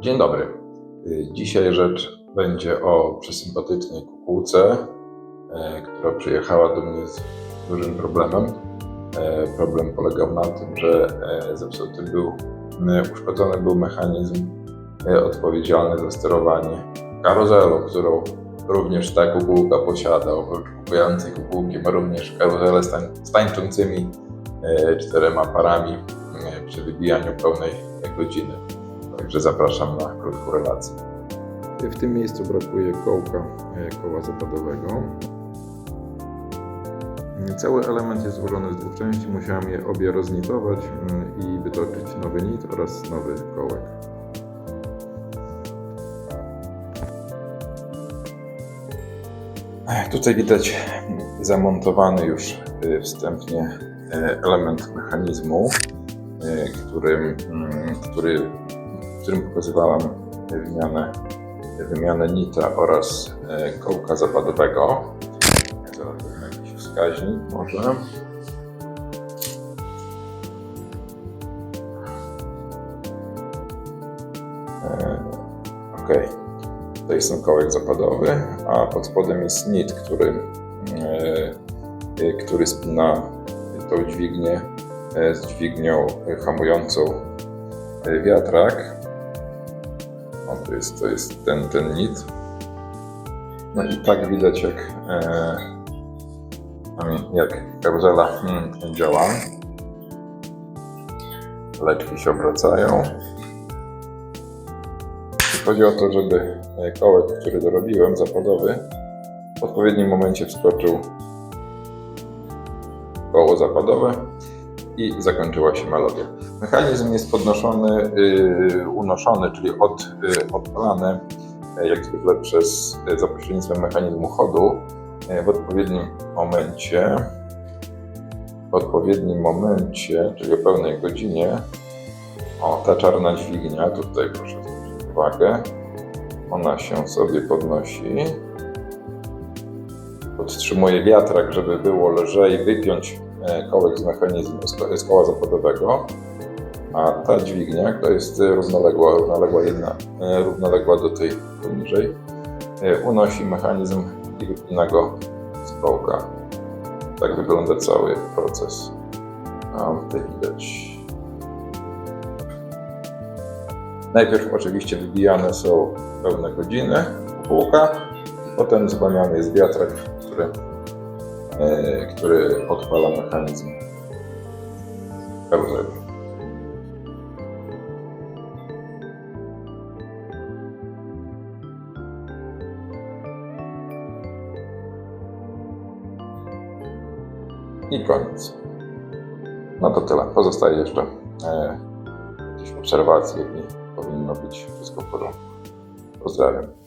Dzień dobry. Y, Dzisiaj rzecz będzie o przesympatycznej kukułce, e, która przyjechała do mnie z dużym problemem. E, Problem polegał na tym, że e, zepsuty był, uszkodzony był mechanizm odpowiedzialny za sterowanie karuzelą, którą również ta kukułka posiada. Oprócz kupującej kukułki ma również karuzelę z tań- z tańczącymi czterema parami przy wybijaniu pełnej godziny. Także zapraszam na krótką relację. W tym miejscu brakuje kołka e, koła zapadowego. Cały element jest złożony z dwóch części. Musiałem je obie roznitować mm, i wytoczyć nowy nit oraz nowy kołek. Tutaj widać zamontowany już y, wstępnie y, element mechanizmu, y, którym, mm, który, którym pokazywałem wymianę, wymianę nita oraz y, kołka zapadowego. Zaraz jakiś wskaźnik może. Ok. To jest ten kołek zapadowy, a pod spodem jest nit, który, e, e, który spina tą dźwignię e, z dźwignią hamującą e, wiatrak. O, to jest, to jest ten, ten nit. No i tak widać, jak, e, jak karuzela mm, działa. Leczki się obracają. Chodzi o to, żeby e, kołek, który dorobiłem, zapadowy, w odpowiednim momencie wskoczył koło zapadowe i zakończyła się melodia. Mechanizm jest podnoszony, yy, unoszony, czyli od, yy, odpalany yy, jak zwykle przez, yy, za mechanizmu chodu yy, w odpowiednim momencie. W odpowiednim momencie, czyli o pełnej godzinie, o ta czarna dźwignia, tutaj proszę zwrócić uwagę, ona się sobie podnosi. Podtrzymuje wiatrak, żeby było lżej wypiąć e, kołek z mechanizmu, z ko- z koła zapadowego. A ta dźwignia, to jest e, równoległa, równoległa jedna, e, równoległa do tej poniżej, e, unosi mechanizm i wypina go z kołka. Tak wygląda cały proces. A tutaj widać Najpierw oczywiście wybijane są pełne godziny kółka, potem zwalniany jest wiatrak, który, e, który odpala mechanizm karuzeli. I koniec. No to tyle. Pozostaje jeszcze e, jakieś obserwacje i powinno być wszystko w porządku. Pozdrawiam.